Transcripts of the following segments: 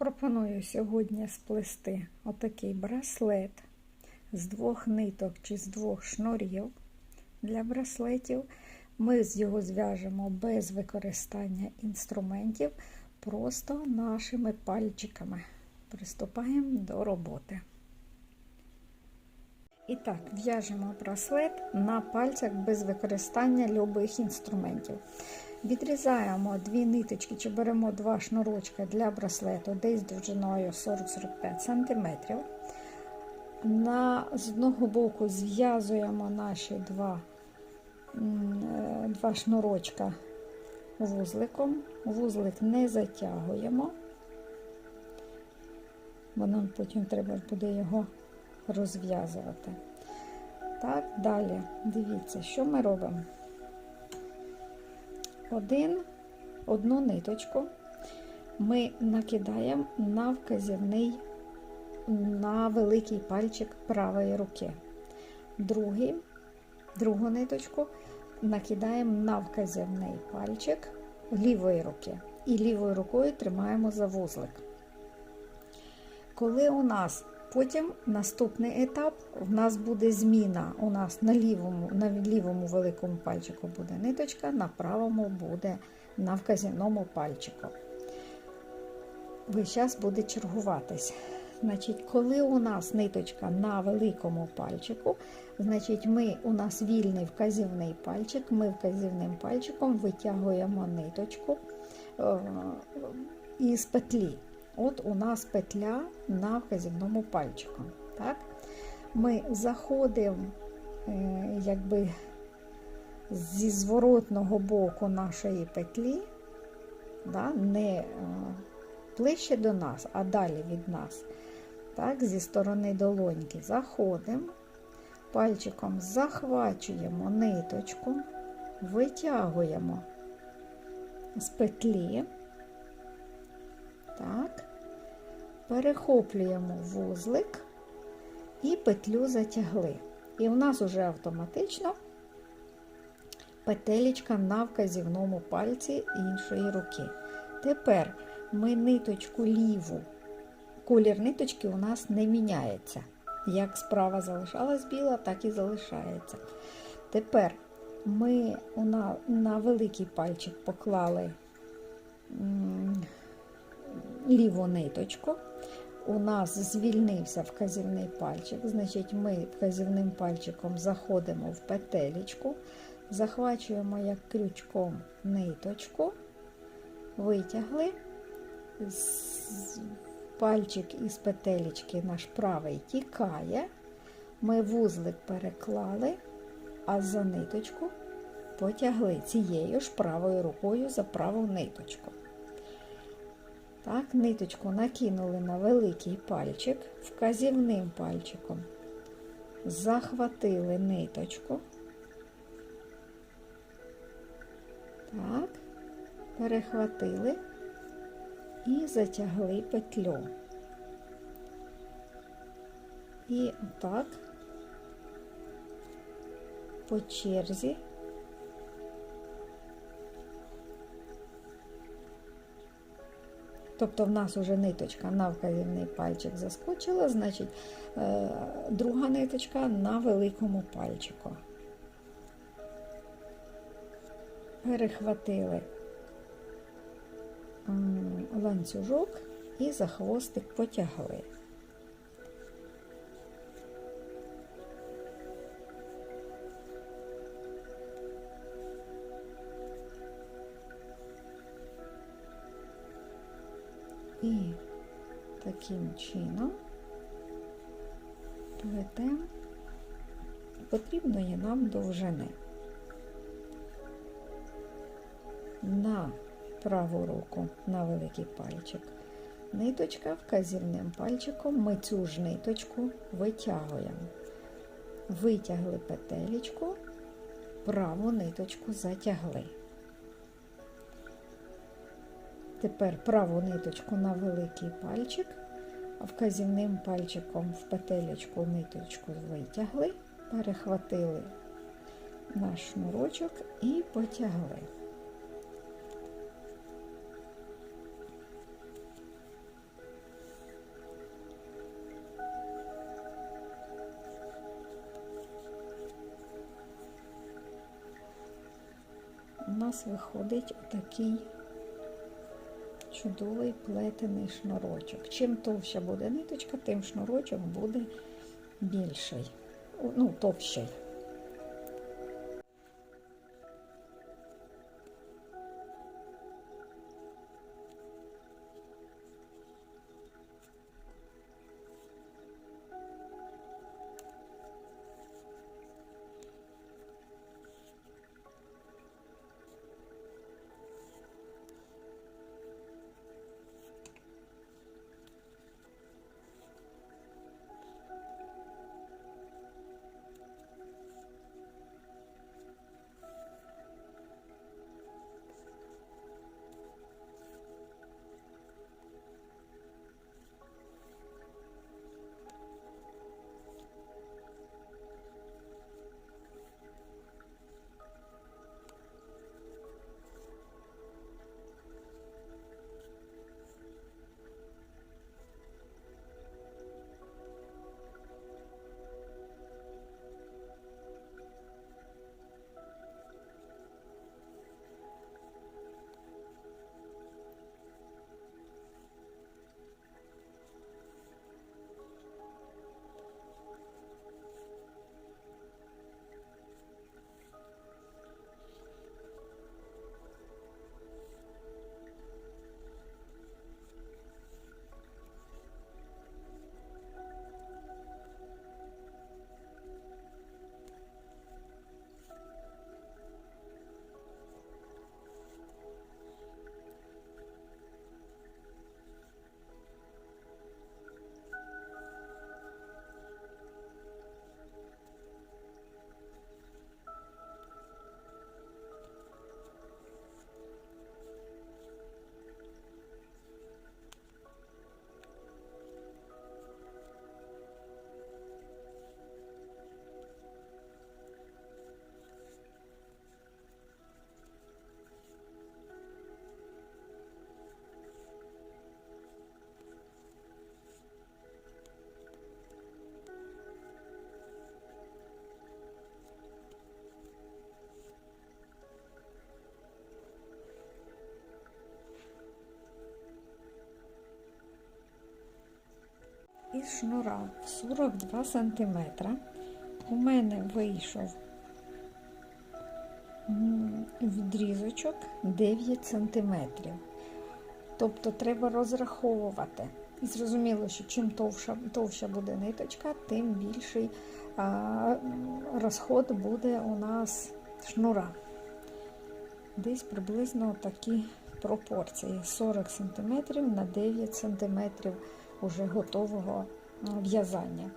Пропоную сьогодні сплести отакий браслет з двох ниток чи з двох шнурів для браслетів. Ми з його зв'яжемо без використання інструментів, просто нашими пальчиками. Приступаємо до роботи. І так, в'яжемо браслет на пальцях без використання любих інструментів. Відрізаємо дві ниточки чи беремо два шнурочки для браслету, десь довжиною 40-45 см. На, з одного боку зв'язуємо наші два, два шнурочка вузликом. Вузлик не затягуємо, бо нам потім треба буде його розв'язувати. Так, далі, дивіться, що ми робимо. Один, одну ниточку ми накидаємо на вказівний, на великий пальчик правої руки. Другий, другу ниточку накидаємо на вказівний пальчик лівої руки. І лівою рукою тримаємо за вузлик. Коли у нас Потім наступний етап в нас буде зміна. У нас на лівому на лівому великому пальчику буде ниточка, на правому буде на вказівному пальчику. Весь час буде чергуватись. Значить, Коли у нас ниточка на великому пальчику, значить ми, у нас вільний вказівний пальчик, ми вказівним пальчиком витягуємо ниточку е, із петлі. От у нас петля на вказівному пальчику. Так? Ми заходимо е, якби зі зворотного боку нашої петлі, да, не е, ближче до нас, а далі від нас. Так, Зі сторони долоньки заходимо, пальчиком захвачуємо ниточку, витягуємо з петлі. Так, перехоплюємо вузлик і петлю затягли. І в нас вже автоматично петелечка на вказівному пальці іншої руки. Тепер ми ниточку ліву, колір ниточки у нас не міняється. Як справа залишалась біла, так і залишається. Тепер ми на великий пальчик поклали ліву ниточку. У нас звільнився вказівний пальчик, значить, ми вказівним пальчиком заходимо в петелечку, захвачуємо як крючком ниточку, витягли, пальчик із петелечки наш правий тікає, ми вузлик переклали, а за ниточку потягли цією ж правою рукою за праву ниточку. Так, ниточку накинули на великий пальчик, вказівним пальчиком, захватили ниточку. Так, перехватили і затягли петлю. І отак по черзі Тобто в нас вже ниточка на вказівний пальчик заскочила, значить е, друга ниточка на великому пальчику. Перехватили ланцюжок і за хвостик потягли. І таким чином плетемо потрібної нам довжини. На праву руку на великий пальчик. Ниточка вказівним пальчиком ми цю ж ниточку витягуємо. Витягли петелечку, праву ниточку затягли. Тепер праву ниточку на великий пальчик, вказівним пальчиком в петелечку ниточку витягли, перехватили наш шнурочок і потягли. У нас виходить такий чудовий плетений шнурочок. Чим товща буде ниточка, тим шнурочок буде більший, ну, товщий. Із шнура 42 см у мене вийшов відрізочок 9 см. Тобто треба розраховувати. І зрозуміло, що чим товща, товща буде ниточка, тим більший а, розход буде у нас шнура. Десь приблизно такі пропорції: 40 см на 9 см уже готового в'язання.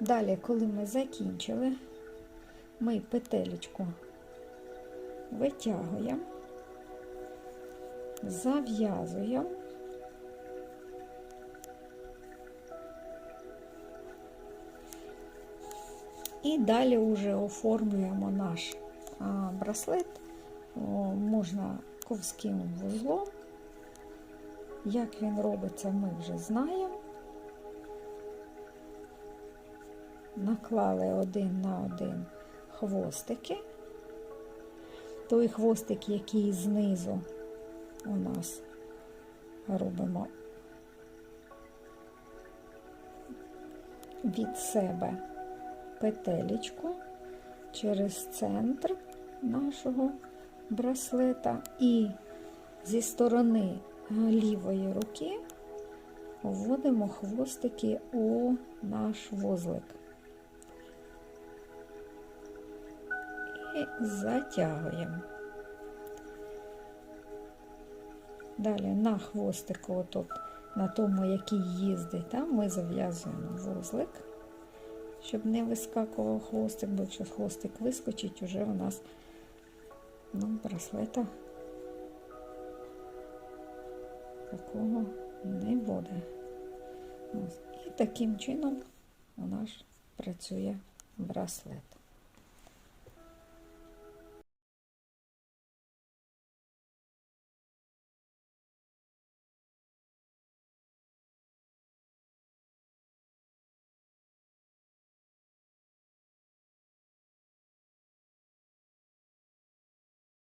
Далі, коли ми закінчили, ми петелечку витягуємо, зав'язуємо. І далі вже оформлюємо наш браслет, можна ковським вузлом. Як він робиться, ми вже знаємо. Наклали один на один хвостики. Той хвостик, який знизу у нас робимо від себе петелечку через центр нашого браслета і зі сторони лівої руки вводимо хвостики у наш вузлик і затягуємо. Далі на хвостику, отут, на тому, який їздить, там ми зав'язуємо вузлик, щоб не вискакував хвостик, бо якщо хвостик вискочить, вже у нас ну, браслета такого не буде. Ось. І таким чином у нас працює браслет.